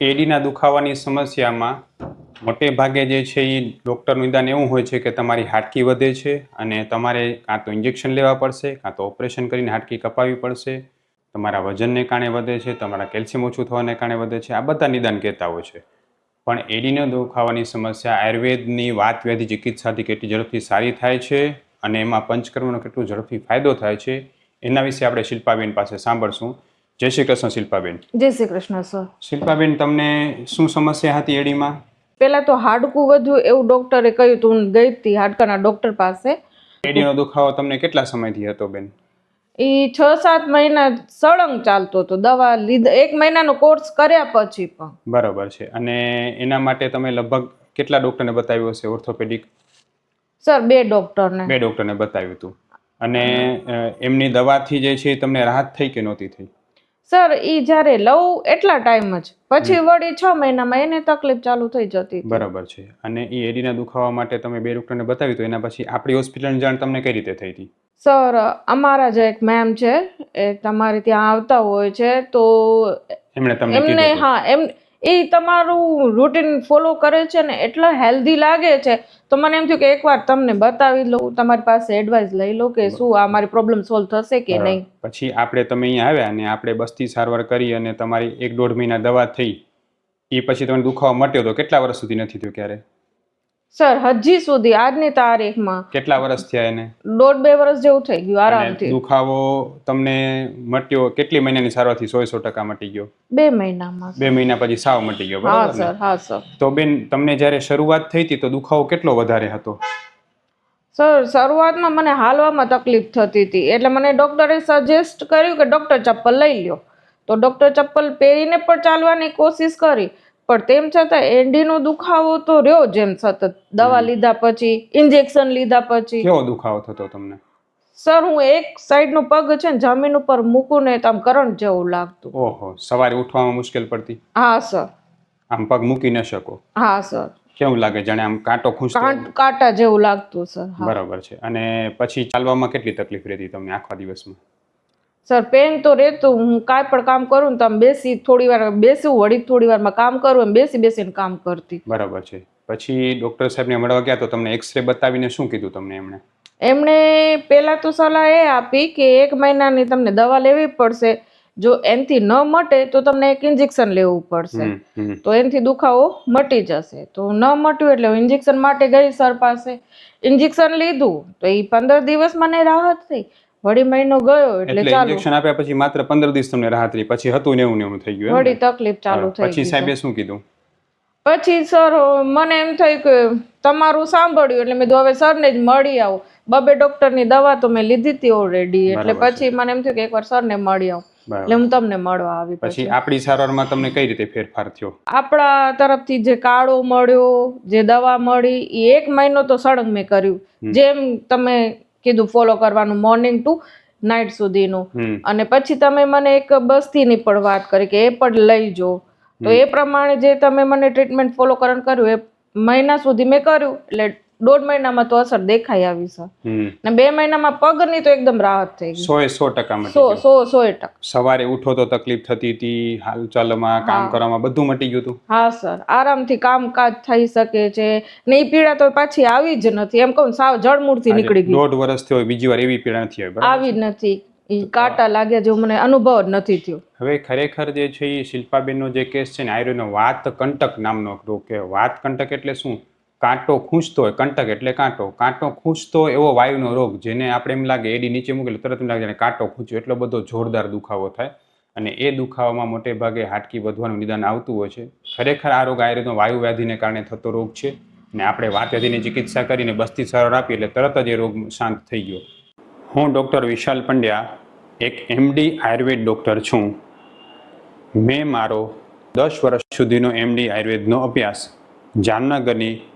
એડીના દુખાવાની સમસ્યામાં મોટે ભાગે જે છે એ ડૉક્ટરનું નિદાન એવું હોય છે કે તમારી હાડકી વધે છે અને તમારે કાં તો ઇન્જેક્શન લેવા પડશે, કાં તો ઓપરેશન કરીને હાડકી કપાવી પડશે. તમારા વજનને કારણે વધે છે, તમારા કેલ્શિયમ ઓછું થવાને કારણે વધે છે, આ બધા નિદાન કહેતા હોય છે. પણ એડીનો દુખાવાની સમસ્યા આયુર્વેદની વાત વ્યાધિ ચિકિત્સાથી કેટલી ઝડપથી સારી થાય છે અને એમાં પંચકર્મનો કેટલો ઝડપથી ફાયદો થાય છે, એના વિશે આપણે શિલ્પાબેન પાસે સાંભળશું. જય શ્રી કૃષ્ણ શિલ્પાબેન. જય શ્રી કૃષ્ણ સર શિલ્પાબેન તમને શું સમસ્યા હતી એડીમાં? પહેલા તો હાડકું વધ્યું એવું ડોક્ટરે કહ્યું તું ગઈ હતી હાડકાના ડોક્ટર પાસે. એડીનો દુખાવો તમને કેટલા સમયથી હતો બેન? એ છ સાત મહિના સળંગ ચાલતો હતો દવા લીધા એક મહિનાનો કોર્સ કર્યા પછી પણ. બરાબર છે. અને એના માટે તમે લગભગ કેટલા ડૉક્ટરને બતાવ્યું હશે ઓર્થોપેડિક? સર બે ડોક્ટરને. બે ડૉક્ટરને બતાવ્યું હતું. અને એમની દવાથી જે છે તમને રાહત થઈ કે નહોતી થઈ? સર એ જ્યારે લઉં એટલા ટાઈમ જ. પછી વળી છ મહિનામાં એને તકલીફ ચાલુ થઈ જતી બરાબર છે. અને એ એડીના દુખાવા માટે તમે બે ડૉક્ટરને બતાવ્યું તો એના પછી આપણી હોસ્પિટલની જાણ તમને કઈ રીતે થઈ હતી? સર અમારા જે એક મેમ છે એ તમારે ત્યાં આવતા હોય છે તો એમણે તમને એમને હા એમ એ તમારું રૂટીન ફોલો કરે છે ને એટલા હેલ્ધી લાગે છે તો મને એમ થયું કે એકવાર તમને બતાવી લઉં તમારી પાસે એડવાઇસ લઈ લો કે શું આ મારી પ્રોબ્લેમ સોલ્વ થશે કે નહીં. પછી આપણે તમે અહીંયા આવ્યા અને આપણે બસ્તી સારવાર કરી અને તમારી એક દોઢ મહિના દવા થઈ એ પછી તમને દુખાવો મટ્યો તો કેટલા વર્ષ સુધી નથી થયું ક્યારે? સર હજી સુધી આજની તારીખમાં. કેટલા વર્ષ થયા એને? દોઢ બે વર્ષ જેવું થઈ ગયું આરામથી. દુખાવો તમને મટ્યો કેટલી મહિનાની સારવારથી સો સો ટકા મટી ગયો? બે મહિનામાં બે મહિના પછી સાવ મટી ગયો હા સર હા સર. તો બેન તમને જ્યારે શરૂઆત થઈ હતી તો દુખાવો કેટલો વધારે હતો? સર શરૂઆતમાં મને હાલવામાં તકલીફ થતી હતી. એટલે મને ડૉક્ટરે સજેસ્ટ કર્યું કે ડૉક્ટર ચપ્પલ લઈ લ્યો. તો ડૉક્ટર ચપ્પલ પહેરીને પણ ચાલવાની કોશિશ કરી. પણ તેમ છતાં એડીનો દુખાવો તો રહ્યો જેમ સતત. દવા લીધા પછી ઇન્જેક્શન લીધા પછી. કેવો દુખાવો થતો તમને? સર હું એક સાઈડનો પગ છે ને જમીન ઉપર મૂકું ને તો આમ કરંટ જેવું લાગતું. ઓહો સવારે ઉઠવામાં મુશ્કેલ પડતી? હા સર. આમ પગ મૂકી ન શકો? હા સર. કેવું લાગે જાણે આમ કાંટો ખૂંચતો? કાંટા જેવું લાગતું સર. બરાબર છે. અને પછી ચાલવામાં કેટલી તકલીફ રહેતી તમને આખા દિવસમાં? સર પેન તો રહેતું હું કાંઈ પણ કામ કરું ને તો આમ બેસી થોડી વાર બેસું વળી થોડી વારમાં કામ કરું એમ બેસી બેસીને કામ કરતી. બરાબર છે. પછી ડૉક્ટર સાહેબને મળવા ગયા તો તમને એક્સરે બતાવીને શું કીધું તમને એમણે? એમણે પહેલાં તો સલાહ એ આપી કે એક મહિનાની તમને દવા લેવી પડશે. જો એનથી ન મટે તો તમને એક ઇન્જેક્શન લેવું પડશે. તો એનથી દુખાવો મટી જશે. તો ન મટ્યું એટલે ઇન્જેક્શન માટે ગઈ સર પાસે. ઇન્જેક્શન લીધું. તો એ પંદર દિવસ મને રાહત થઈ. વળી મહિનો ગયો એટલે ચાલુ. ઇન્જેક્શન આપ્યા પછી માત્ર પંદર દિવસ તમને રાહત રહી. પછી હતું નેવું નેવું થઈ ગયું વળી તકલીફ ચાલુ થઈ પછી સાહેબે શું કીધું? પછી સર મને એમ થયું કે તમારું સાંભળ્યું એટલે મેં હવે સરને જ મળી આવું. બબે ડોક્ટરની દવા તો મેં લીધી હતી ઓલરેડી એટલે પછી મને એમ થયું કે એકવાર સરને મળી આવું. એટલે હું તમને મળવા આવી પછી પછી. આપણી સારવારમાં તમને કઈ રીતે ફેરફાર થયો? આપણા તરફથી જે કાળો મળ્યો જે દવા મળી એ એક મહિનો તો સળંગ મેં કર્યું. જેમ તમે કીધું ફોલો કરવાનું મોર્નિંગ ટુ નાઇટ સુધીનું. અને પછી તમે મને એક બસ્તીની પણ વાત કરી કે એ પણ લઈ જો. તો એ પ્રમાણે જે તમે મને ટ્રીટમેન્ટ ફોલો કરણ કર્યું એ મહિના સુધી મેં કર્યું. એટલે દોઢ મહિનામાં તો અસર દેખાઈ આવી સર ને બે મહિનામાં પગની તો એકદમ રાહત થઈ ગઈ. સો સો ટકા સો સો સો ટકા. સવારે ઉઠો તો તકલીફ થતી હતી હાલચાલમાં કામ કરવામાં બધું મટી ગયું હતું. હા સર. આરામથી કામકાજ થઈ શકે છે. ને એ પીડા તો પાછી આવી જ નથી. એમ કહું સાવ જળમૂળથી નીકળી ગઈ. દોઢ વર્ષ થયો બીજી વાર એવી પીડા નથી આવી આવી જ નથી. એ કાંટા લાગ્યા જેવું મને અનુભવ નથી થયો. હવે ખરેખર જે છે એ શિલ્પાબેનનો જે કેસ છે ને આયુર્વેદનો વાત કંટક નામનો રોગ કે વાત કંટક એટલે શું? કાંટો ખૂંચતો હોય, કંટક એટલે કાંટો. કાંટો ખૂંચતો એવો વાયુનો રોગ જેને આપણે એમ લાગે, એડી નીચે મૂકેલું, તરત એમ લાગે કાંટો ખૂંચ્યો, એટલો બધો જોરદાર દુખાવો થાય. અને એ દુખાવામાં મોટે ભાગે હાટકી વધવાનું નિદાન આવતું હોય છે. ખરેખર આ રોગ આયુર્વેદનો વાયુ વ્યાધિને કારણે થતો રોગ છે. અને આપણે વાત વ્યાધિની ચિકિત્સા કરીને બસ્તી સારવાર આપી એટલે તરત જ એ રોગ શાંત થઈ ગયો. હું ડૉક્ટર વિશાલ પંડ્યા, એક એમડી આયુર્વેદ ડૉક્ટર છું. મેં મારો દસ વર્ષ સુધીનો એમડી આયુર્વેદનો અભ્યાસ જામનગરની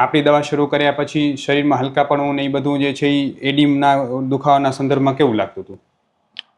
આપણી દવા શરૂ કર્યા પછી શરીરમાં હલકાપણું ને એ બધું જે છે એ એડીમના દુખાવાના સંદર્ભમાં કેવું લાગતું હતું?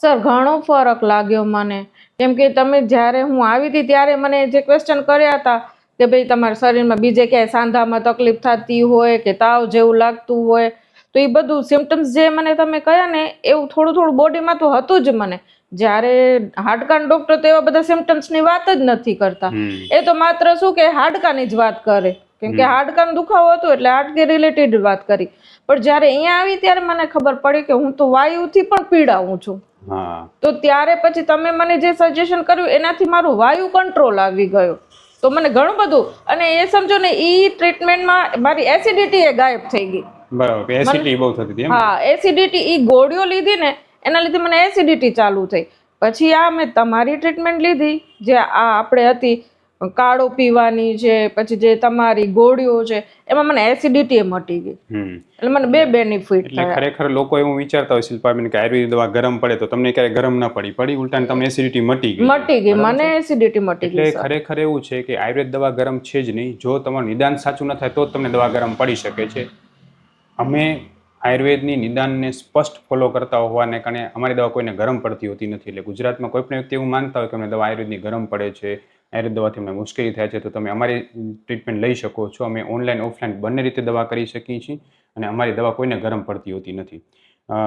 સર ઘણો ફરક લાગ્યો મને. કેમ કે તમે જ્યારે હું આવી હતી ત્યારે મને જે ક્વેશ્ચન કર્યા હતા કે ભાઈ તમારા શરીરમાં બીજે ક્યાંય સાંધામાં તકલીફ થતી હોય કે તાવ જેવું લાગતું હોય તો એ બધું સિમ્ટમ્સ જે મને તમે કહ્યા ને એવું થોડું થોડું બોડીમાં તો હતું જ મને. જ્યારે હાડકાના ડૉક્ટર તો એવા બધા સિમ્ટમ્સની વાત જ નથી કરતા. એ તો માત્ર શું કે હાડકાની જ વાત કરે. કેમ કે હાડકાનો દુખાવો હતો એટલે હાડકી રિલેટેડ વાત કરી. પણ જ્યારે અહીંયા આવી ત્યારે મને ખબર પડી કે હું તો વાયુથી પણ પીડાવું છું. તો ત્યારે પછી તમે મને જે સજેશન કર્યું એનાથી મારું વાયુ કંટ્રોલ આવી ગયો. તો મને ઘણું બધું અને એ સમજો ને એ ટ્રીટમેન્ટમાં મારી એસિડિટી એ ગાયબ થઈ ગઈ. બરાબર એસિડિટી બહુ થતી હતી હા એસિડિટી એ ગોળીઓ લીધી ને એના લીધે મને એસિડિટી ચાલુ થઈ. પછી આ મેં તમારી ટ્રીટમેન્ટ લીધી જે આ આપણે હતી કાળો પીવાની છે પછી જે તમારી ગોળીઓ છે એમાં મને એસિડિટી મટી ગઈ. હમ. એટલે મને બે બેનિફિટ એટલે ખરેખર લોકો એવું વિચારતા હોય શિલ્પાબેન કે આયુર્વેદિક દવા ગરમ પડે તો તમને ક્યારે ગરમ ન પડી. પડી ઉલટા તમને એસિડિટી મટી ગઈ. મટી ગઈ મને એસિડિટી મટી ગઈ એટલે ખરેખર એવું છે કે આયુર્વેદ દવા ગરમ છે જ નહીં. જો તમારું નિદાન સાચું ન થાય તો જ તમને દવા ગરમ પડી શકે છે. અમે આયુર્વેદની નિદાનને સ્પષ્ટ ફોલો કરતા હોવાને કારણે અમારી દવા કોઈને ગરમ પડતી હોતી નથી. એટલે ગુજરાતમાં કોઈ પણ વ્યક્તિ એવું માનતા હોય કે અમને દવા આયુર્વેદની ગરમ પડે છે આયુર્વેદ દવાથી અમને મુશ્કેલી થાય છે તો તમે અમારી ટ્રીટમેન્ટ લઈ શકો છો. અમે ઓનલાઈન ઓફલાઈન બંને રીતે દવા કરી શકીએ છીએ અને અમારી દવા કોઈને ગરમ પડતી હોતી નથી.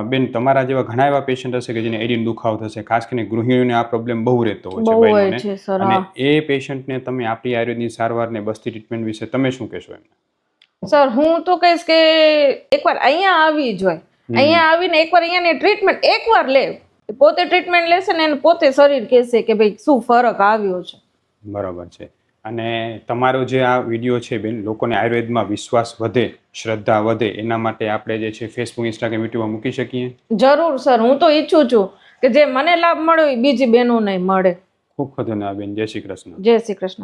બેન તમારા જેવા ઘણા એવા પેશન્ટ હશે કે જેને એડીન દુખાવો થશે? ખાસ કરીને ગૃહિણીઓને આ પ્રોબ્લેમ બહુ રહેતો હોય છે અને એ પેશન્ટને તમે આપણી આયુર્વેદની સારવાર ને બસ્તી ટ્રીટમેન્ટ વિશે તમે શું કહેશો એમને? સર હું તો કહીશ કે એકવાર અહીંયા આવી જોઈએ અહીંયા આવીને એકવાર અહીંયાની ટ્રીટમેન્ટ એકવાર લે. પોતે ટ્રીટમેન્ટ લેશે ને એને પોતે શરીર કહેશે કે ભાઈ શું ફરક આવ્યો છે? બરાબર છે. અને તમારો જે આ વીડિયો છે બેન લોકોને આયુર્વેદમાં વિશ્વાસ વધે શ્રદ્ધા વધે એના માટે આપણે જે છે ફેસબુક ઇન્સ્ટાગ્રામ યુટ્યુબમાં મૂકી શકીએ? જરૂર સર. હું તો ઈચ્છું છું કે જે મને લાભ મળ્યો એ બીજી બહેનોને મળે. ખૂબ ધન્યવાદ બેન. જય શ્રી કૃષ્ણ. જય શ્રી કૃષ્ણ.